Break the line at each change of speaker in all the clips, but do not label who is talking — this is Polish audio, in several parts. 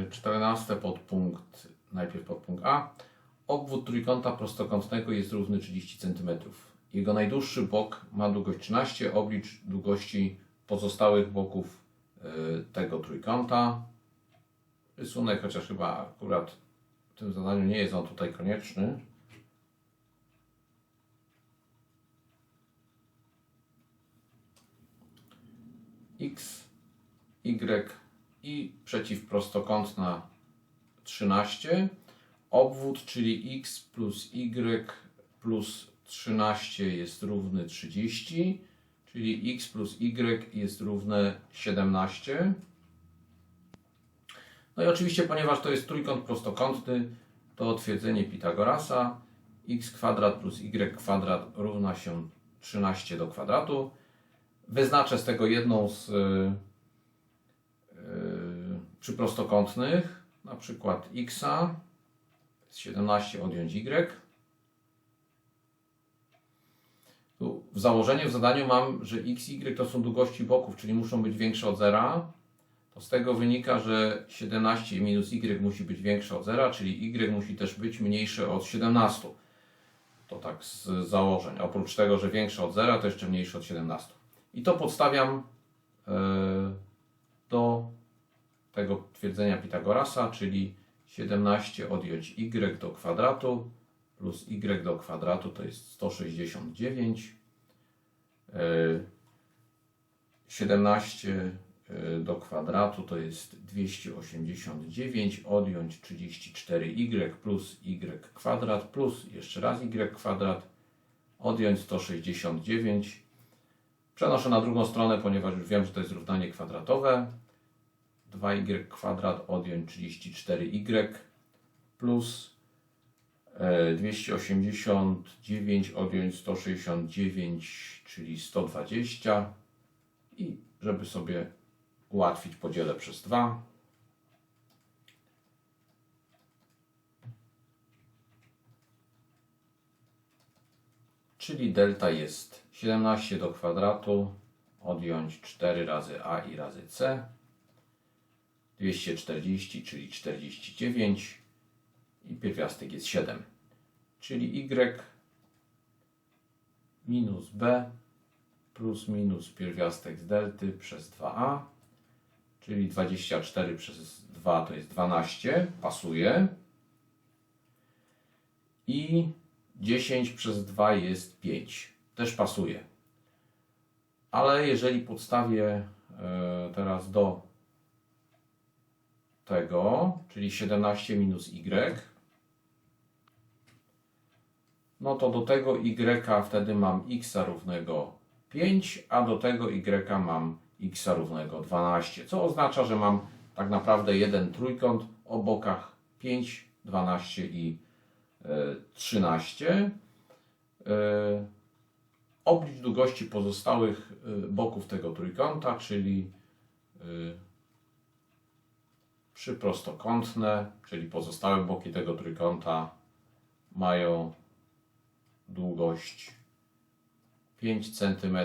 Y, 14 podpunkt, najpierw podpunkt A. Obwód trójkąta prostokątnego jest równy 30 cm. Jego najdłuższy bok ma długość 13, oblicz długości pozostałych boków y, tego trójkąta. Rysunek, chociaż chyba akurat w tym zadaniu nie jest on tutaj konieczny. x, y i przeciwprostokątna 13. Obwód, czyli x plus y plus 13 jest równy 30, czyli x plus y jest równe 17. No i oczywiście, ponieważ to jest trójkąt prostokątny, to twierdzenie Pitagorasa x kwadrat plus y kwadrat równa się 13 do kwadratu. Wyznaczę z tego jedną z y, przyprostokątnych, na przykład x, 17 odjąć y. Tu w założeniu w zadaniu mam, że x, y to są długości boków, czyli muszą być większe od zera. To z tego wynika, że 17 minus y musi być większe od zera, czyli y musi też być mniejsze od 17. To tak z założeń. Oprócz tego, że większe od zera, to jeszcze mniejsze od 17. I to podstawiam e, do tego twierdzenia Pitagorasa, czyli 17 odjąć y do kwadratu plus y do kwadratu to jest 169. E, 17 e, do kwadratu to jest 289, odjąć 34y plus y kwadrat plus jeszcze raz y kwadrat, odjąć 169 Przenoszę na drugą stronę, ponieważ już wiem, że to jest równanie kwadratowe. 2y kwadrat odjąć 34y plus e, 289 odjąć 169, czyli 120 i żeby sobie ułatwić podzielę przez 2. Czyli delta jest 17 do kwadratu, odjąć 4 razy a i razy c, 240, czyli 49 i pierwiastek jest 7, czyli y minus b plus minus pierwiastek z delty przez 2a, czyli 24 przez 2 to jest 12, pasuje. I 10 przez 2 jest 5. Też pasuje. Ale jeżeli podstawię e, teraz do tego, czyli 17 minus y, no to do tego y wtedy mam x równego 5, a do tego y mam x równego 12, co oznacza, że mam tak naprawdę jeden trójkąt o bokach 5, 12 i 13. E, oblicz długości pozostałych e, boków tego trójkąta, czyli e, przyprostokątne, czyli pozostałe boki tego trójkąta mają długość 5 cm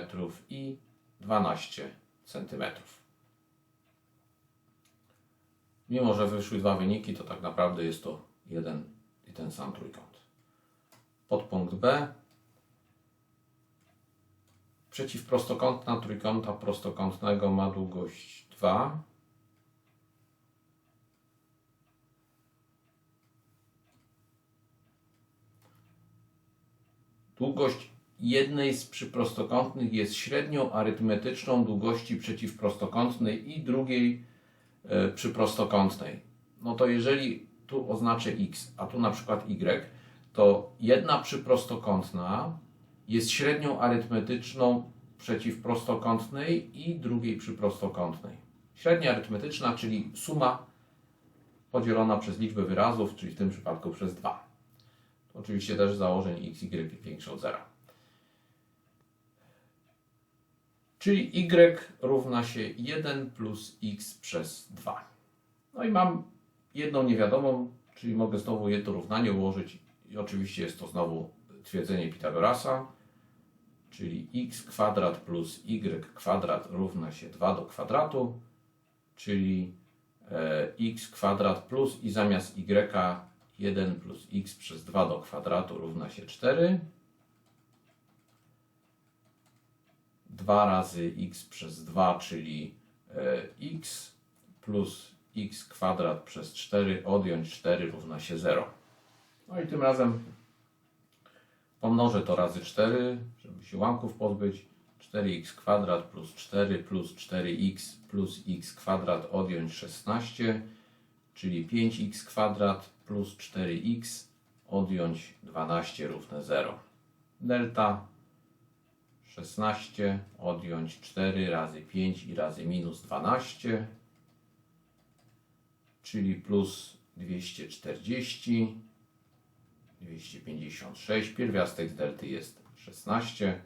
i 12 cm. Mimo, że wyszły dwa wyniki, to tak naprawdę jest to jeden i ten sam trójkąt. Podpunkt B. Przeciwprostokątna trójkąta prostokątnego ma długość 2. Długość jednej z przyprostokątnych jest średnią arytmetyczną długości przeciwprostokątnej i drugiej e, przyprostokątnej. No to jeżeli tu oznaczę x, a tu na przykład y, to jedna przyprostokątna jest średnią arytmetyczną przeciwprostokątnej i drugiej przyprostokątnej. Średnia arytmetyczna, czyli suma podzielona przez liczbę wyrazów, czyli w tym przypadku przez 2. Oczywiście też założeń x, y większe od 0. Czyli y równa się 1 plus x przez 2. No i mam jedną niewiadomą, czyli mogę znowu jedno równanie ułożyć i oczywiście jest to znowu twierdzenie Pitagorasa, czyli x kwadrat plus y kwadrat równa się 2 do kwadratu, czyli e, x kwadrat plus i zamiast y 1 plus x przez 2 do kwadratu równa się 4. 2 razy x przez 2, czyli e, x plus x kwadrat przez 4 odjąć 4 równa się 0. No i tym razem pomnożę to razy 4, żeby się łamków pozbyć. 4x kwadrat plus 4 plus 4x plus x kwadrat odjąć 16, czyli 5x kwadrat plus 4x odjąć 12 równe 0. Delta 16 odjąć 4 razy 5 i razy minus 12, czyli plus 240, 256. Pierwiastek z delty jest 16,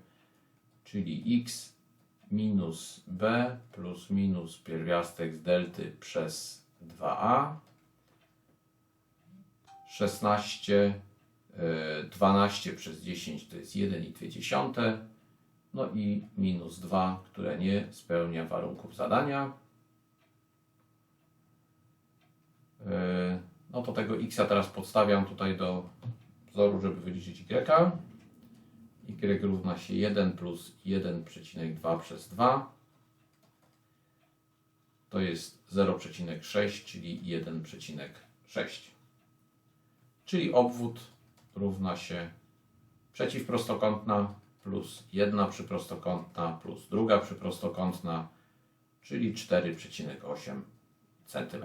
czyli x minus b plus minus pierwiastek z delty przez 2a. 16, e, 12 przez 10 to jest 1,2. No i minus 2, które nie spełnia warunków zadania. E, No to tego x teraz podstawiam tutaj do wzoru, żeby wyliczyć y. y równa się 1 plus 1,2 przez 2. To jest 0,6, czyli 1,6. Czyli obwód równa się przeciwprostokątna plus jedna przyprostokątna plus druga przyprostokątna, czyli 4,8 cm.